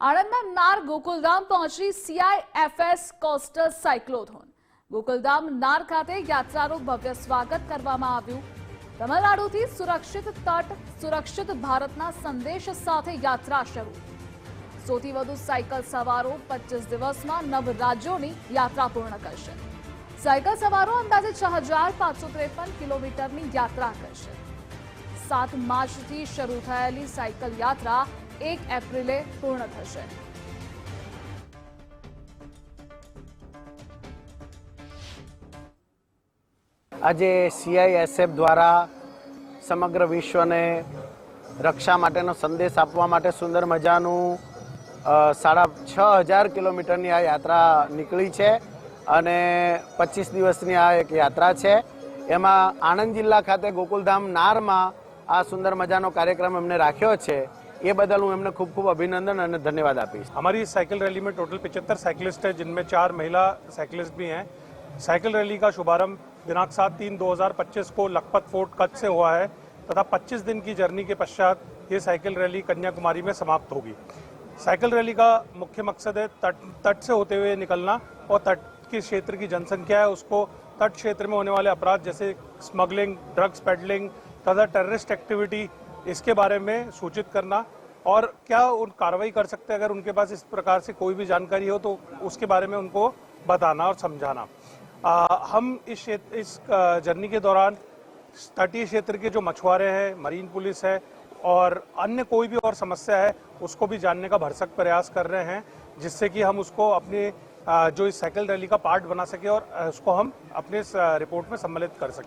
આણંદના નાર ગોકુલધામ પહોંચી CIFS coastal cyclothon. Gokuldham Nar ખાતે યાત્રાનું ભવ્ય સ્વાગત કરવામાં આવ્યું. તમિલનાડુથી સુરક્ષિત તટ, સુરક્ષિત ભારતના સંદેશ સાથે યાત્રા શરૂ. સૌથી વધુ સાયકલ સવારો પચીસ દિવસમાં નવ રાજ્યોની યાત્રા પૂર્ણ કરશે. સાયકલ સવારો અંદાજે છ હજાર પાંચસો ત્રેપન કિલોમીટરની યાત્રા કરશે. સાત માર્ચથી શરૂ થયેલી સાયકલ યાત્રા એક એપ્રિલે પૂર્ણ થશે. આજે સીઆઈએસએફ દ્વારા સમગ્ર વિશ્વને રક્ષા માટેનો સંદેશ આપવા માટે સુંદર મજાનું સાડા છ હજાર કિલોમીટરની આ યાત્રા નીકળી છે અને પચીસ દિવસની આ એક યાત્રા છે. એમાં આણંદ જિલ્લા ખાતે ગોકુલધામ નારમાં આ સુંદર મજાનો કાર્યક્રમ એમને રાખ્યો છે. એ બદલ હું એમને ખૂબ ખૂબ અભિનંદન અને ધન્યવાદ આપીશ हमारी इस साइकिल रैली में टोटल 75 साइकिलिस्ट हैं जिनमें चार महिला साइकिलिस्ट भी हैं साइकिल रैली का शुभारंभ दिनांक सात तीन 2025 को लखपत फोर्ट कच्छ से हुआ है तथा 25 दिन की जर्नी के पश्चात ये साइकिल रैली कन्याकुमारी में समाप्त होगी साइकिल रैली का मुख्य मकसद है तट तट से होते हुए निकलना और तट के क्षेत्र की जनसंख्या है उसको तट क्षेत्र में होने वाले अपराध जैसे स्मगलिंग ड्रग्स पेडलिंग तथा टेररिस्ट एक्टिविटी इसके बारे में सूचित करना और क्या उन कार्रवाई कर सकते हैं अगर उनके पास इस प्रकार से कोई भी जानकारी हो तो उसके बारे में उनको बताना और समझाना। आ, हम इस इस जर्नी के दौरान तटीय क्षेत्र के जो मछुआरे हैं मरीन पुलिस है और अन्य कोई भी और समस्या है उसको भी जानने का भरसक प्रयास कर रहे हैं जिससे कि हम उसको अपने जो इस साइकिल रैली का पार्ट बना सके और उसको हम अपने रिपोर्ट में सम्मिलित कर सकें।